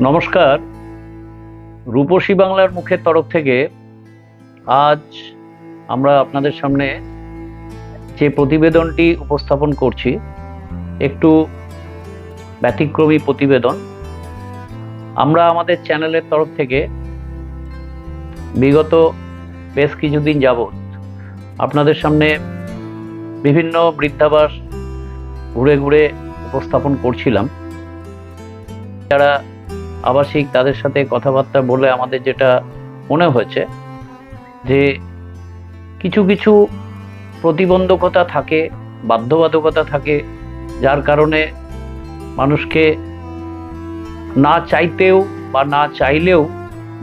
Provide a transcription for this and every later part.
নমস্কার। রূপসী বাংলার মুখের তরফ থেকে আজ আমরা আপনাদের সামনে যে প্রতিবেদনটি উপস্থাপন করছি, একটু ব্যতিক্রমী প্রতিবেদন। আমরা আমাদের চ্যানেলের তরফ থেকে বিগত বেশ কিছুদিন যাবৎ আপনাদের সামনে বিভিন্ন বৃদ্ধাবাস ঘুরে ঘুরে উপস্থাপন করছিলাম। যারা আবাসিক তাদের সাথে কথাবার্তা বলে আমাদের যেটা মনে হয়েছে, যে কিছু কিছু প্রতিবন্ধকতা থাকে, বাধ্যবাধকতা থাকে, যার কারণে মানুষকে না চাইতেও বা না চাইলেও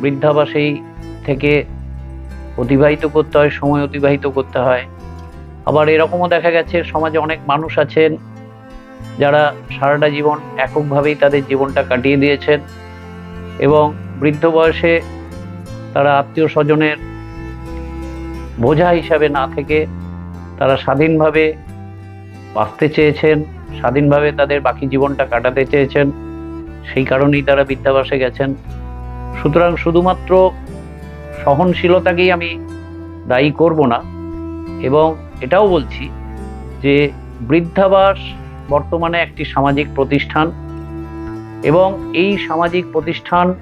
বৃদ্ধাবাসেই থেকে অতিবাহিত করতে হয়, সময় অতিবাহিত করতে হয়। আবার এরকমও দেখা গেছে, সমাজে অনেক মানুষ আছেন যারা সারাটা জীবন এককভাবেই তাদের জীবনটা কাটিয়ে দিয়েছেন। এবং বৃদ্ধ বয়সে তারা আত্মীয় স্বজনের বোঝা হিসাবে না থেকে তারা স্বাধীনভাবে বাঁচতে চেয়েছেন, স্বাধীনভাবে তাদের বাকি জীবনটা কাটাতে চেয়েছেন, সেই কারণেই তারা বৃদ্ধাবাসে গেছেন। সুতরাং শুধুমাত্র সহনশীলতাকেই আমি দায়ী করব না এবং এটাও বলছি যে বৃদ্ধাবাস বর্তমানে একটি সামাজিক প্রতিষ্ঠান। এবং এই সামাজিক প্রতিষ্ঠান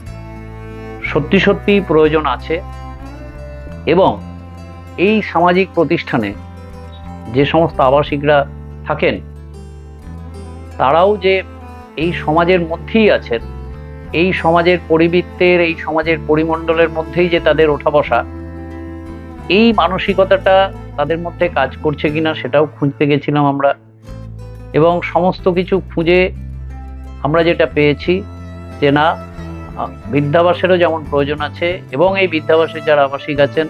সত্যি সত্যি প্রয়োজন আছে এবং এই সামাজিক প্রতিষ্ঠানে যে সমস্ত আবাসিকরা থাকেন, তারাও যে এই সমাজের মধ্যেই আছেন, এই সমাজের পরিবৃত্তের, এই সমাজের পরিমণ্ডলের মধ্যেই যে তাদের ওঠা বসা, এই মানসিকতাটা তাদের মধ্যে কাজ করছে কিনা সেটাও খুঁজতে গেছিলাম আমরা এবং সমস্ত কিছু খুঁজে আমরা যেটা পেয়েছি যে না, বৃদ্ধাবাসেরও যেমন প্রয়োজন আছে এবং এই বৃদ্ধাবাসে যারা আবাসিক আছেন,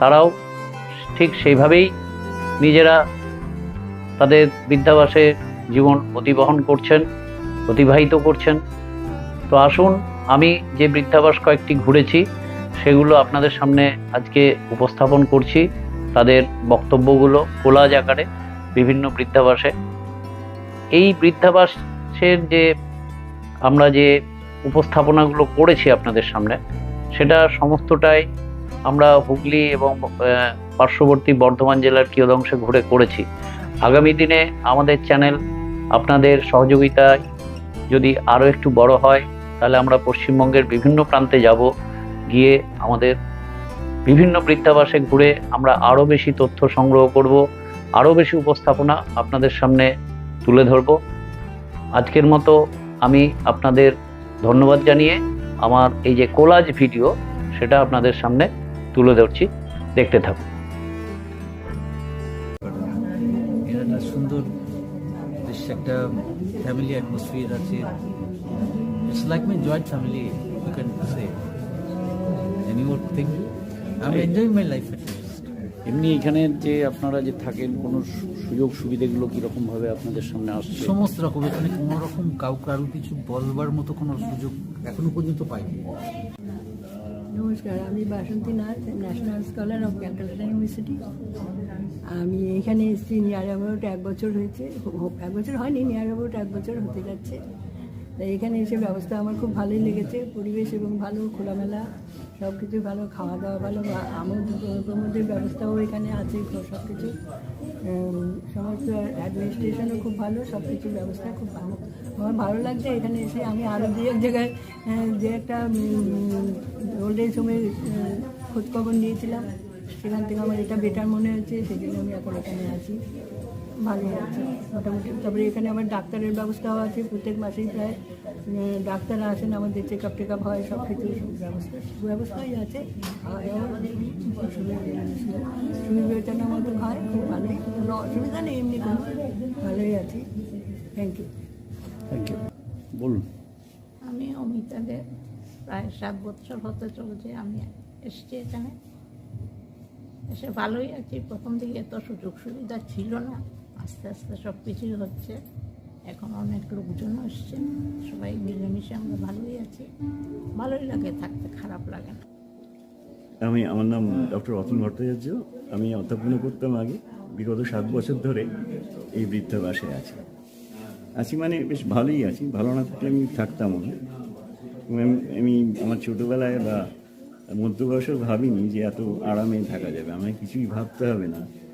তারাও ঠিক সেইভাবেই নিজেরা তাদের বৃদ্ধাবাসে জীবন অতিবহন করছেন, অতিবাহিত করছেন। তো আসুন, আমি যে বৃদ্ধাবাস কয়েকটি ঘুরেছি, সেগুলো আপনাদের সামনে আজকে উপস্থাপন করছি। তাদের বক্তব্যগুলো কোলাজ আকারে বিভিন্ন বৃদ্ধাবাসে। এই বৃদ্ধাবাসের যে আমরা যে উপস্থাপনাগুলো করেছি আপনাদের সামনে, সেটা সমস্তটাই আমরা হুগলি এবং পার্শ্ববর্তী বর্ধমান জেলার কিয়দংশে ঘুরে করেছি। আগামী দিনে আমাদের চ্যানেল, আপনাদের সহযোগিতায় যদি আরও একটু বড় হয়, তাহলে আমরা পশ্চিমবঙ্গের বিভিন্ন প্রান্তে যাব, গিয়ে আমাদের বিভিন্ন বৃত্তাবাসে ঘুরে আমরা আরও বেশি তথ্য সংগ্রহ করব আরও বেশি উপস্থাপনা আপনাদের সামনে তুলে ধরব। আজকের মতো আমি আপনাদের ধন্যবাদ জানিয়ে আমার এই যে কোলাজ ভিডিও সেটা আপনাদের সামনে তুলে ধরছি। দেখতে থাকুন। একটা সুন্দর বেশ একটা ফ্যামিলি অ্যাটমসফিয়ার আছে। It's like my joint family you can say any more thing I am enjoying my life এমনি এখানে যে আপনারা যে থাকেন কোনো সুযোগ সুবিধাগুলো কীরকমভাবে আপনাদের সামনে আসছে? সমস্ত রকম এখানে কোনো রকম কাউ কারও কিছু বলবার মতো কোনো সুযোগ এখনও পর্যন্ত পাইনি। নমস্কার আমি Basanti Nath national scholar of Calcutta university. আমি এখানে এসেছি নিয়ার অ্যাবাউট এক বছর হয়েছে এক বছর হয়নি নিয়ার অ্যাবাউট এক বছর হতে যাচ্ছে। তাই এখানে এসে ব্যবস্থা আমার খুব ভালোই লেগেছে। পরিবেশ এবং ভালো, খোলামেলা সব কিছু ভালো খাওয়া দাওয়া ভালো আমোদ প্রমোদের ব্যবস্থাও এখানে আছে সব কিছু সমস্ত অ্যাডমিনিস্ট্রেশনও খুব ভালো সব কিছুর ব্যবস্থা খুব ভালো। আমার ভালো লাগছে এখানে এসে আমি আরও দু এক জায়গায় যে একটা ওল্ড এজ হোমের খোঁজখবর নিয়েছিলাম। সেখান থেকে আমার এটা বেটার মনে হচ্ছে সেই জন্য আমি এখন এখানে আছি। ভালো আছে মোটামুটি। তারপরে এখানে আমার ডাক্তারের ব্যবস্থাও আছে প্রত্যেক মাসেই প্রায় ডাক্তার আসেন আমাদের চেক আপ টেক আপ হয় সব কিছু ব্যবস্থা ব্যবস্থাই আছে। দাওয়া সুবিবেচনার মতো হয় খুব ভালোই। কোনো অসুবিধা নেই এমনি কোনো ভালোই আছি। থ্যাংক ইউ থ্যাংক ইউ বলুন। আমি অমিতা দে প্রায় সাত বছর হতে চলেছে আমি এসছি এখানে। এসে ভালোই আছি প্রথম দিকে এত সুযোগ সুবিধা ছিল না। আস্তে আস্তে সব কিছুই হচ্ছে। এখন অনেক লোকজন এসছে সবাই মিলেমিশে আমরা ভালোই আছি। ভালোই লাগে থাকতে, খারাপ লাগে না। আমি, আমার নাম ডক্টর অতুল ভট্টাচার্য। আমি অধ্যাপনা করতাম আগে, বিগত সাত বছর ধরে এই বৃদ্ধাবাসে আছি। আছি মানে বেশ ভালোই আছি, ভালো না থাকলে আমি থাকতাম আমি- আমি আমার ছোটোবেলায় বা মধ্য বয়সেও ভাবিনি যে এত আরামে থাকা যাবে। আমায় কিছুই ভাবতে হবে না।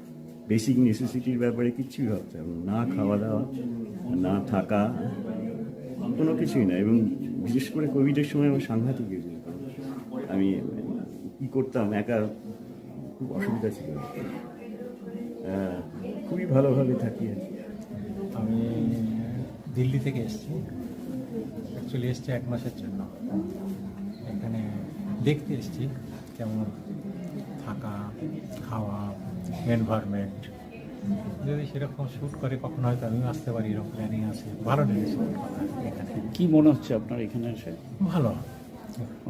বেসিক নেসেসিটির ব্যাপারে কিচ্ছুই ভাবতে হবে না। খাওয়া দাওয়া, না থাকা, কোনো কিছুই না। এবং বিশেষ করে কোভিডের সময় আমার সাংঘাতিক হয়েছিল। আমি কী করতাম, একা খুব অসুবিধা ছিল। খুবই ভালোভাবে থাকি আর। আমি দিল্লি থেকে এসেছি। অ্যাকচুয়ালি এসেছি এক মাসের জন্য। এখানে দেখতে এসেছি কেমন থাকা, খাওয়া এনভায়রনমেন্ট যদি সেরকম শ্যুট করে কখনো হয়তো আমিও আসতে পারি এরকম প্ল্যানিং আছে। ভালো লেগেছে এখানে। কি মনে হচ্ছে আপনার এখানে এসে? ভালো।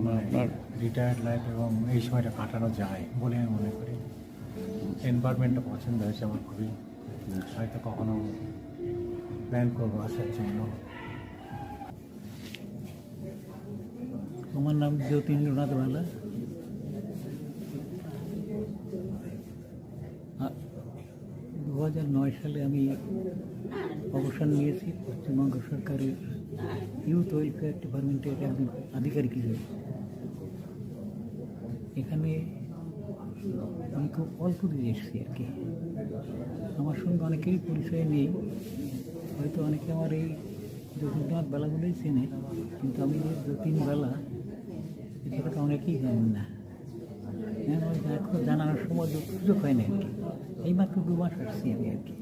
মানে আপনার রিটায়ার্ড লাইফ এবং এই সময়টা কাটানো যায় বলে আমি মনে করি। এনভায়রনমেন্টটা পছন্দ হয়েছে আমার খুবই। হয়তো কখনো প্ল্যান করব আসার জন্য। আমার নাম জ্যোতিন্দ্রনাথ বালা দু হাজার নয় সালে আমি অবসর নিয়েছি। পশ্চিমবঙ্গ সরকারের ইউথ ওয়েলফেয়ার ডিপার্টমেন্টের একজন আধিকারিক হিসেবে। এখানে আমি খুব অল্প দিয়ে এসেছি আর কি। আমার সঙ্গে অনেকেরই পরিচয় নেই। হয়তো অনেকে আমার এই জ্যোতির্নাথ বেলাগুলোই চেনে, কিন্তু আমি যতীন বেলা সেটাকে অনেকেই জানেন না। এখন জানানোর সময় সুযোগ হয় না আর কি। এইমাত্র দু মাস আসছি আমি আর কি।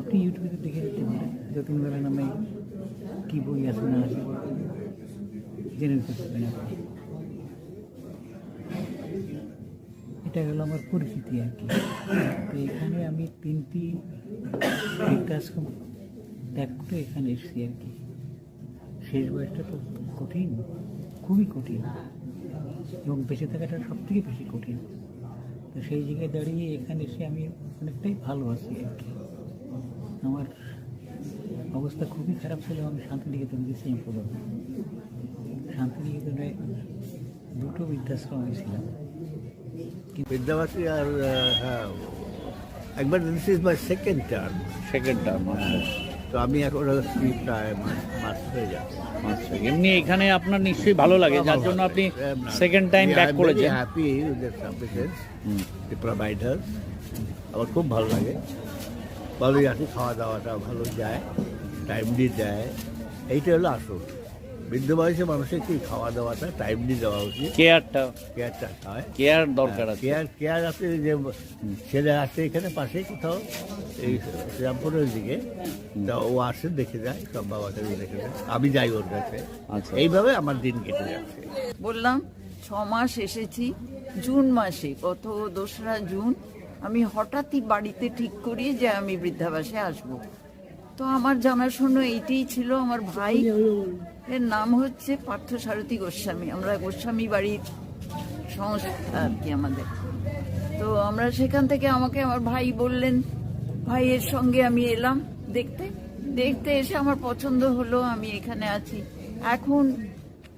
আপনি ইউটিউবে দেখে দিতে পারেন, যতীন বেলা নামে কী বই আছে না আছে। জেনে নিতে পারবেন আপনি এটা হলো আমার পরিচিতি আর কি। তো এখানে আমি তিনটি বৃদ্ধাশ্রম ত্যাগ করে এখানে এসেছি আর কি। শেষ বয়সটা তো কঠিন, খুবই কঠিন। এবং বেঁচে থাকাটা সব থেকে বেশি কঠিন। তো সেই জায়গায় দাঁড়িয়ে এখানে এসে আমি অনেকটাই ভালো আছি আর কি। আমার অবস্থা খুবই খারাপ ছিল আমি শান্তিনিকেতন গেছিলাম প্রথম। শান্তিনিকেতনে দুটো বৃদ্ধাশ্রম ছিলাম। বিদ্যাবাসী আর হ্যাঁ একবার this is my second term. Second term তো আমি এখন প্রায় মাস- হয়ে আচ্ছা এমনি এখানে আপনার নিশ্চয়ই ভালো লাগে যার জন্য আপনি সেকেন্ড টাইম ব্যাক করেছেন। Happy with the services the provider আমার খুব ভালো লাগে। ভালোই আছে খাওয়া দাওয়াটা ভালো যায় টাইমলি দেয় এইটা হলো আসল। বৃদ্ধ বয়সে মানুষের কি খাওয়া দাওয়াটা টাইমলি দেওয়া উচিত? কেয়ারটা কেয়ারটা হয়? কেয়ার দরকার আছে। কেয়ার কেয়ার আছে যে ছেলে আসে এখানে পাশে কোথাও এই শ্রীরামপুরের দিকে তা ও আসে দেখে যায় সব বাবাকে দেখে যায়। আমি যাই ওর কাছে। আচ্ছা। এইভাবে আমার দিন কেটে যাচ্ছে। বললাম ছ মাস এসেছি জুন মাসে গত দোসরা জুন আমি হঠাৎই বাড়িতে ঠিক করি যে আমি বৃদ্ধাবাসে আসব। তো আমার জানাশোনা এইটাই ছিল, আমার ভাই। এর নাম হচ্ছে পার্থ সারথী গোস্বামী। আমরা গোস্বামী বাড়ির সংস্থা আর কি আমাদের। তো আমরা সেখান থেকে আমাকে আমার ভাই বললেন, ভাইয়ের সঙ্গে আমি এলাম দেখতে। দেখতে এসে আমার পছন্দ হলো, আমি এখানে আছি। এখন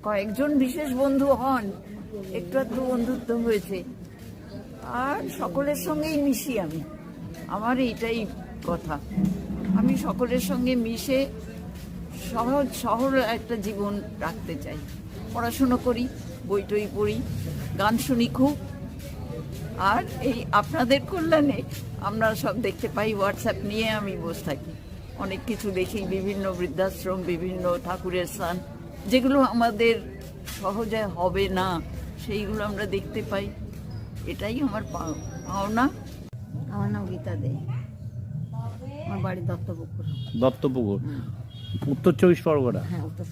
কয়েকজন বিশেষ বন্ধু হন, একটু একটু বন্ধুত্ব হয়েছে। আর সকলের সঙ্গেই মিশি আমি। আমার এইটাই কথা। আমি সকলের সঙ্গে মিশে সহজ শহর একটা জীবন রাখতে চাই। পড়াশুনো করি, বই টই পড়ি, গান শুনি খুব। আর এই আপনাদের কল্যাণে আমরা সব দেখতে পাই হোয়াটসঅ্যাপ নিয়ে আমি বসে থাকি। অনেক কিছু দেখি, বিভিন্ন বৃদ্ধাশ্রম, বিভিন্ন ঠাকুরের স্থান। যেগুলো আমাদের সহজে হবে না, সেইগুলো আমরা দেখতে পাই। এটাই আমার পাও- পাওনা। নাম গীতা দে। আমার বাড়ি দত্তপুকুর। দত্তপুকুর? উত্তর চব্বিশ পরগনা? হ্যাঁ উত্তর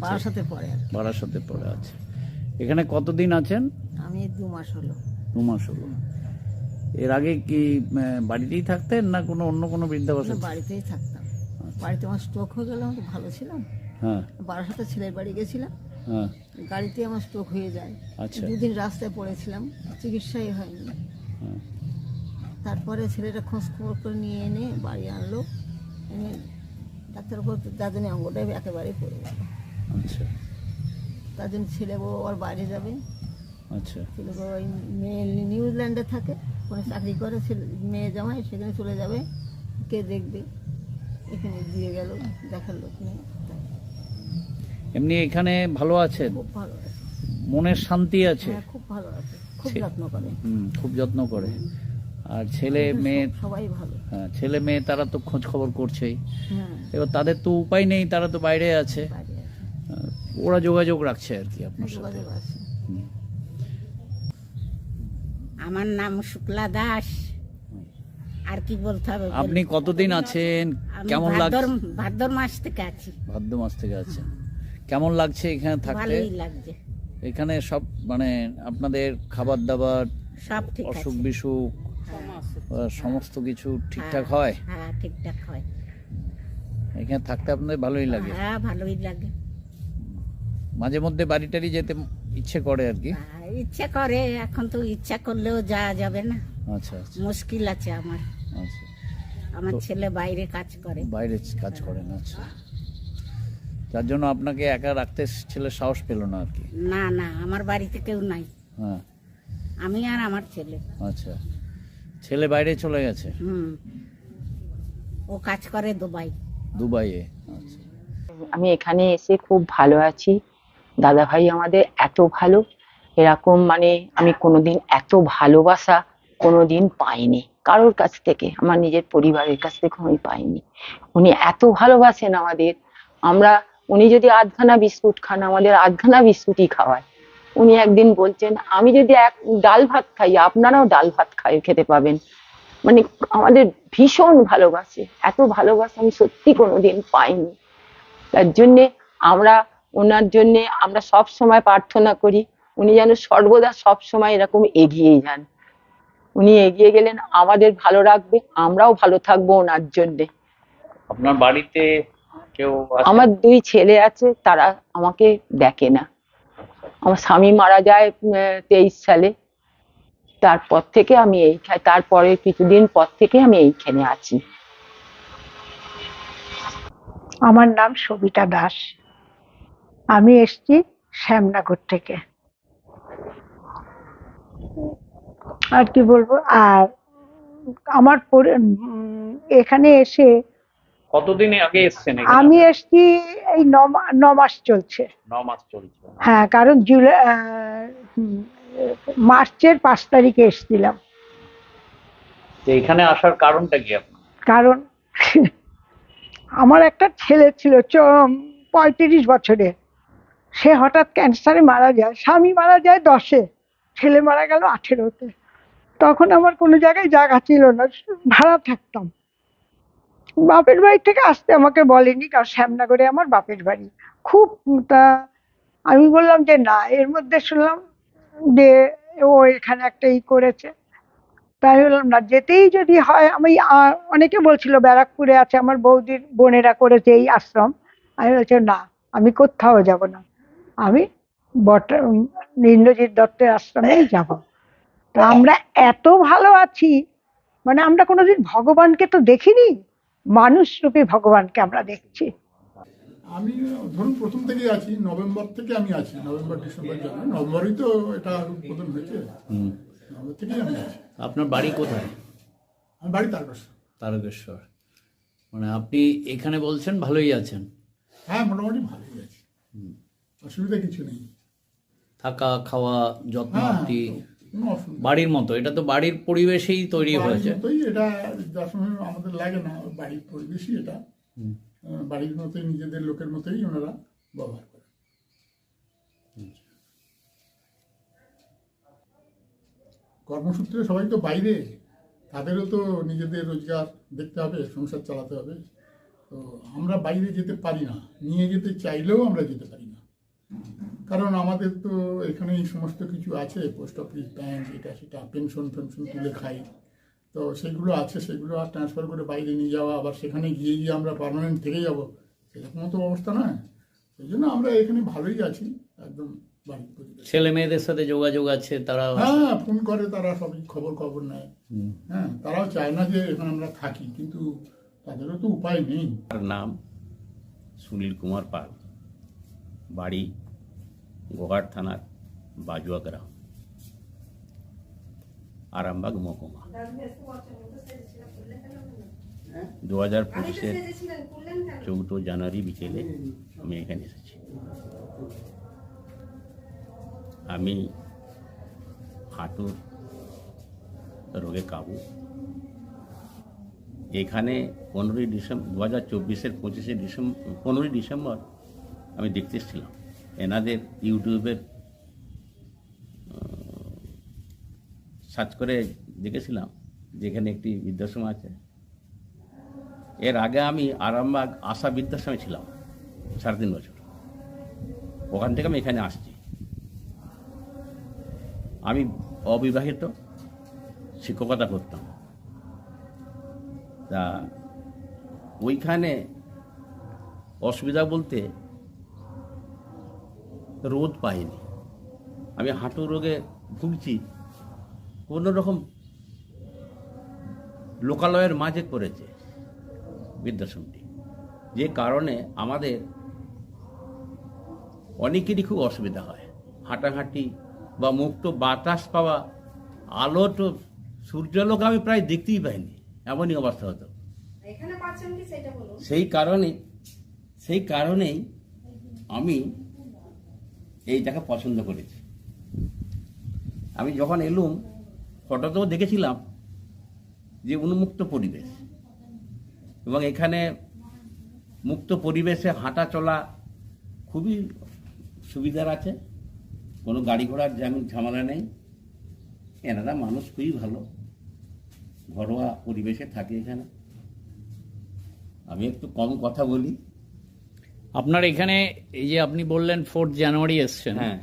পাড়ার সাথে পড়ে কি। বারাসাতে পড়ে আছে এখানে কতদিন আছেন? আমি দু মাস হলো। দু মাস হলো। এর আগে কি বাড়িতেই থাকতেন না কোনো অন্য কোনো বৃদ্ধাবাসে? বাড়িতেই থাকতাম। বাড়িতে আমার স্ট্রোক হয়ে গেল আমি ভালো ছিলাম। হ্যাঁ। বারাসাতে ছেলের বাড়ি গেছিলাম। হ্যাঁ। গাড়িতে আমার স্ট্রোক হয়ে যায়। আচ্ছা। দুদিন রাস্তায় পড়েছিলাম। চিকিৎসাই হয়নি। হ্যাঁ। তারপরে ছেলেটা খোঁজ খবর করে নিয়ে এনে বাড়ি আনলো। এনে ডাক্তার বলতে তার জন্য অঙ্গটাই একেবারে পড়ে গেল। আচ্ছা। তার জন্য ছেলে বউ আবার বাইরে যাবে। আচ্ছা। ছেলে বউ ওই মেয়ে নিউজিল্যান্ডে থাকে। কোনো চাকরি করে ছেলে মেয়ে জামাই সেখানে চলে যাবে। কে দেখবে? এখানে দিয়ে গেল দেখার লোক নেই। এমনি এখানে ভালো আছেন খুব ভালো আছে। মনের শান্তি আছে? হ্যাঁ খুব ভালো আছে। খুব যত্ন করে। খুব যত্ন করে। আর ছেলে মেয়ে সবাই ভালো। হ্যাঁ, ছেলে মেয়ে তারা তো খোঁজ খবর করছেই। হ্যাঁ। এবার তাদের তো উপায় নেই তারা তো বাইরে আছে। ওরা যোগাযোগ রাখছে আর কি আপনার সাথে। আমার নাম শুক্লা দাস। আর কি বলতে হবে আপনি কতদিন আছেন? কেমন লাগছে? ভাদ্র মাস থেকে আছি। ভাদ্র মাস থেকে আছেন। কেমন লাগছে এখানে থাকতে? ভালোই লাগছে। এখানে সব মানে আপনাদের খাবার দাবার সব ঠিক আছে। অসুখ বিসুখ সমস্ত কিছু ঠিকঠাক হয়? হ্যাঁ ঠিকঠাক হয়। এখানে থাকতে আপনাদের ভালোই লাগে? হ্যাঁ ভালোই লাগে। মাঝে মধ্যে বাড়ি টাড়ি যেতে ইচ্ছে করে আর কি? আর ইচ্ছা করে এখন তো ইচ্ছা করলেও যাওয়া যাবে না। আচ্ছা আচ্ছা। মুশকিল আছে আমার। আচ্ছা। আমার ছেলে বাইরে কাজ করে। বাইরে কাজ করেন আচ্ছা। যার জন্য আপনাকে একা রাখতে ছেলে সাহস পেল না আর কি? না না আমার বাড়িতে কেউ নাই। হ্যাঁ। আমি আর আমার ছেলে। আচ্ছা। ছেলে বাইরে চলে গেছে? হুম। ও কাজ করে দুবাই। দুবাইয়ে? আচ্ছা। আমি এখানে এসে খুব ভালো আছি। দাদা ভাই আমাদের এত ভালো। এরকম মানে আমি কোনোদিন এত ভালোবাসা কোনোদিন পাইনি। কারোর কাছ থেকে আমার নিজের পরিবারের কাছ থেকে আমি পাইনি। উনি এত ভালোবাসেন আমাদের। আমরা উনি যদি আধখানা বিস্কুট খান আমাদের আধখানা বিস্কুটই খাওয়ায়। উনি একদিন বলছেন আমি যদি এক ডাল ভাত খাই আপনারাও ডাল ভাত খাই খেতে পাবেন। মানে আমাদের ভীষণ ভালোবাসে এত ভালোবাসা আমি সত্যি কোনোদিন পাইনি। তার জন্যে আমরা ওনার জন্যে আমরা সব সময় প্রার্থনা করি উনি যেন সর্বদা সব সময় এরকম এগিয়ে যান। উনি এগিয়ে গেলেন আমাদের ভালো রাখবে আমরাও ভালো থাকব ওনার জন্যে। আপনার বাড়িতে কেউ আমার দুই ছেলে আছে তারা আমাকে দেখে না। আমার স্বামী মারা যায় তেইশ সালে। তারপর থেকে আমি এই তারপরে কিছুদিন পর থেকে আমি এইখানে আছি। আমার নাম সবিতা দাস। আমি এসছি শ্যামনগর থেকে। আর কি বলব? আর আমার এখানে এসে কতদিন আগে এসছেন আমি এসছি এই ন মাস চলছে। ন মাস চলছে। হ্যাঁ কারণ জুলাই মার্চের পাঁচ তারিখে এসেছিলাম। এখানে আসার কারণটা কি আপনার? কারণ আমার একটা ছেলে ছিল পঁয়ত্রিশ বছরের সে হঠাৎ ক্যান্সারে মারা যায় স্বামী মারা যায় দশে ছেলে মারা গেল আঠেরোতে। তখন আমার কোনো জায়গায় জায়গা ছিল না ভাড়া থাকতাম। বাপের বাড়ি থেকে আসতে আমাকে বলেনি, কারণ শ্যামনগরে আমার বাপের বাড়ি। খুব তা, আমি বললাম যে না, এর মধ্যে শুনলাম যে ও এখানে একটা ই করেছে। তাই বললাম, না, যেতেই যদি হয়, আমি অনেকে বলছিল ব্যারাকপুরে আছে, আমার বৌদির বোনেরা করেছে এই আশ্রম। আমি বলছি, না, আমি কোথাও যাব না। আমি বট, ইন্দ্রজিৎ দত্তের আশ্রমেই যাব। তো আমরা এত ভালো আছি মানে আমরা কোনোদিন ভগবানকে তো দেখিনি। মানুষ রূপী ভগবানকে আমরা দেখছি। আমি ধরুন প্রথম থেকেই আছি নভেম্বর থেকে আমি আছি নভেম্বর ডিসেম্বর নভেম্বরই তো এটা উদ্বোধন হয়েছে। নভেম্বর থেকেই আমি আছি। আপনার বাড়ি কোথায়? আমার বাড়ি তারকাশ তারকেশ্বর। মানে আপনি এখানে বলছেন ভালোই আছেন। হ্যাঁ মোটামুটি ভালোই আছি। অসুবিধা কিছু নেই। থাকা খাওয়া যত্ন বাড়ির মতো এটা তো বাড়ির পরিবেশেই তৈরি হয়েছে। এটা আমাদের লাগে না বাড়ির পরিবেশই এটা। বাড়ির মতোই নিজেদের লোকের মতোই ওনারা ব্যবহার করে কর্মসূত্রে সবাই তো বাইরে তাদেরও তো নিজেদের রোজগার দেখতে হবে সংসার চালাতে হবে। তো আমরা বাইরে যেতে পারি না নিয়ে যেতে চাইলেও আমরা যেতে পারি কারণ আমাদের তো এখানে এই সমস্ত কিছু আছে পোস্ট অফিস ব্যাংক এটা সেটা পেনশন ফেনশন তুলে খাই তো সেগুলো আছে সেগুলো আর ট্রান্সফার করে বাইরে নিয়ে যাওয়া আবার সেখানে গিয়ে গিয়ে আমরা পার্মানেন্ট থেকে যাব সেরকম তো অবস্থা নয়। সেই জন্য আমরা এখানে ভালোই আছি একদম ছেলে মেয়েদের সাথে যোগাযোগ আছে তারা হ্যাঁ ফোন করে তারা সবই খবর খবর নেয়। হ্যাঁ তারাও চায় না যে এখানে আমরা থাকি কিন্তু তাদেরও তো উপায় নেই। তার নাম সুনীল কুমার পাল বাড়ি গোঘাট থানার বাজুয়া গ্রাম। আরামবাগ মহকুমা। দু হাজার পঁচিশের চৌঠো জানুয়ারি বিকেলে আমি এখানে এসেছি। আমি হাঁটুর রোগে কাবু। এখানে পনেরোই ডিসেম্বর দু হাজার চব্বিশের পঁচিশে ডিসেম্বর পনেরোই ডিসেম্বর আমি দেখতে এসেছিলাম। এনাদের ইউটিউবের সার্চ করে দেখেছিলাম যেখানে একটি বৃদ্ধাশ্রম আছে। এর আগে আমি আরামবাগ আশা বৃদ্ধাশ্রমে ছিলাম সাড়ে তিন বছর। ওখান থেকে আমি এখানে আসছি। আমি অবিবাহিত শিক্ষকতা করতাম। তা ওইখানে অসুবিধা বলতে রোদ পাইনি। আমি হাঁটু রোগে ভুগছি। কোনো রকম লোকালয়ের মাঝে করেছে বৃদ্ধাশ্রমটি। যে কারণে আমাদের অনেকেরই খুব অসুবিধা হয়। হাঁটাহাঁটি বা মুক্ত বাতাস পাওয়া আলো তো সূর্যালোক আমি প্রায় দেখতেই পাইনি। এমনই অবস্থা হতো। সেই কারণে সেই কারণেই আমি এই জায়গা পছন্দ করেছি। আমি যখন এলুম, ফটোতেও দেখেছিলাম যে উন্মুক্ত পরিবেশ। এবং এখানে মুক্ত পরিবেশে হাঁটা চলা খুবই সুবিধার আছে। কোনো গাড়ি ঘোড়ার যেমন ঝামেলা নেই। এনারা মানুষ খুবই ভালো। ঘরোয়া পরিবেশে থাকে এখানে। আমি একটু কম কথা বলি। আপনার এখানে এই যে আপনি বললেন ফোর্থ জানুয়ারি এসছেন হ্যাঁ।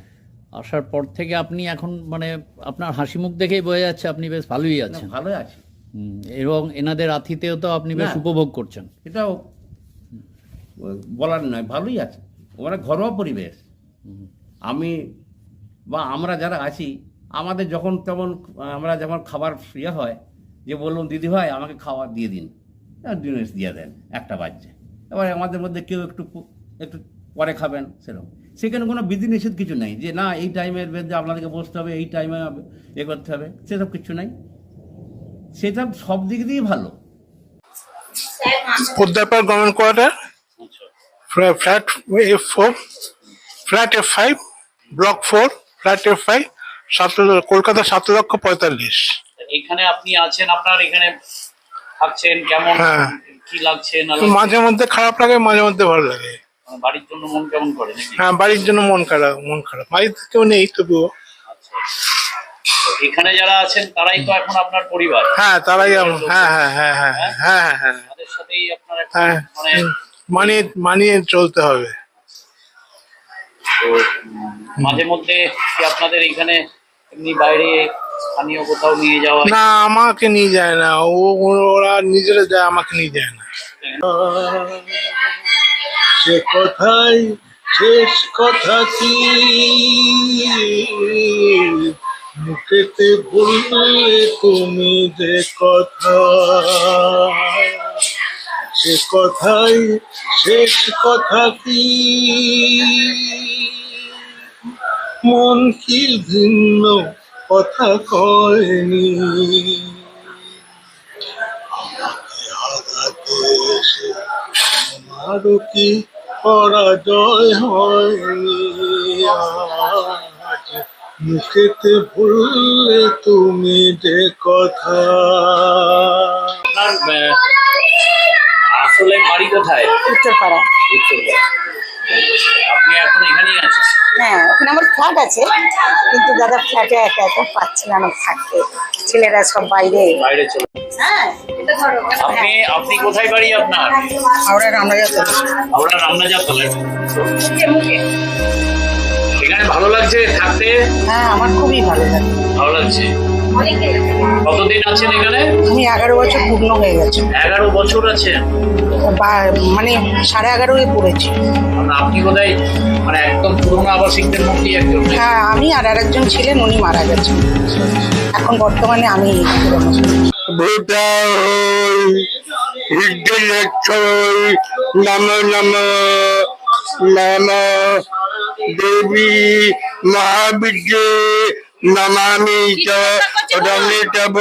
আসার পর থেকে আপনি এখন মানে আপনার হাসি মুখ দেখেই বোঝা যাচ্ছে আপনি বেশ ভালোই আছেন। ভালোই আছি। এবং এনাদের আতিথেও তো আপনি বেশ উপভোগ করছেন। এটাও বলার নয় ভালোই আছে। ওরা ঘরোয়া পরিবেশ। আমি বা আমরা যারা আছি আমাদের যখন তেমন আমরা যেমন খাবার ইয়ে হয় যে বললাম দিদি ভাই আমাকে খাবার দিয়ে দিন। জিনিস দিয়ে দেন একটা বাজছে। এবার আমাদের মধ্যে কেউ একটু একটু পরে খাবেন সেরকম। সেখানে কোনো বিধিনিষেধ কিছু নাই যে না এই টাইমের মধ্যে আপনাদেরকে বসতে হবে এই টাইমে এ করতে হবে সেসব কিছু নাই। সেটা সব দিক দিয়েই ভালো। পোদ্দারপাড় government quarter? Flat F four flat F five block four flat F five সতেরো কলকাতা সতেরো লক্ষ পঁয়তাল্লিশ। এখানে আপনি আছেন আপনার এখানে থাকছেন কেমন? হ্যাঁ। কি লাগছে মাঝে মধ্যে খারাপ লাগে মাঝে মধ্যে ভালো লাগে। বাড়ির জন্য মন কেমন করে হ্যাঁ বাড়ির জন্য মন খারাপ মন খারাপ। বাড়িতে কেউ নেই তবুও। এখানে যারা আছেন তারাই তো এখন আপনার পরিবার? হ্যাঁ তারাই হ্যাঁ হ্যাঁ হ্যাঁ হ্যাঁ হ্যাঁ? হ্যাঁ হ্যাঁ তাদের সাথেই আপনার হ্যাঁ মানে মানিয়ে মানিয়ে চলতে হবে। তো, মাঝে মধ্যে কি আপনাদের এখানে এমনি বাইরে স্থানীয় কোথাও নিয়ে যাওয়া না আমাকে নিয়ে যায় না। ও ও- ওরা নিজেরা যায় আমাকে নিয়ে যায় না। সে কথাই শেষ কথা কি? মুখেতে বললে তুমি যে কথা। সে কথাই শেষ কথা কি? মন কি ভিন্ন কথা কয়নি? আমাকে আঘাতে এসে আমারও কি পরাজয় হয়নি আজ মুখেতে ভুললে তুমি যে কথা। আসলে বাড়ি কোথায়? উত্তরপাড়া। উত্তরপাড়া। আপনি এখন এখানেই আছেন? হ্যাঁ ওখানে আমার ফ্ল্যাট আছে কিন্তু দাদা ফ্ল্যাটে একা একা পাচ্ছে না আমার থাকতে ছেলেরা সব বাইরে। বাইরে চলে হ্যাঁ আপনি আপনি কোথায় বাড়ি আপনার? আমরা রান্না যাচ্ছি আমরা এখানে ভালো লাগছে থাকতে? হ্যাঁ আমার খুবই ভালো লাগে। ভালো লাগছে। কতদিন আছেন এখানে? আমি এগারো বছর পূর্ণ হয়ে গেছে। এগারো বছর আছেন? বা- মানে সাড়ে এগারোই পড়েছি। আপনি বোধহয় মানে একদম পুরোনো আবাসিকদের মধ্যেই একজন হ্যাঁ আমি আর আরেকজন ছিলেন উনি মারা গেছেন এখন বর্তমানে আমি। ভূতা হৃদয়ক্ষয় নম নম নম দেবী মহাবিদ্যে নমামি চ রমে তব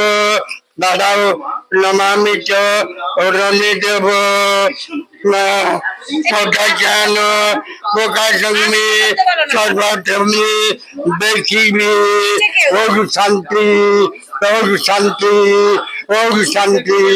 দাদাও নমামি চ রণি দেব সদাচান প্রকাশমি সর্বধর্মে দেখিবি ওর শান্তি ওর শান্তি ওর শান্তি।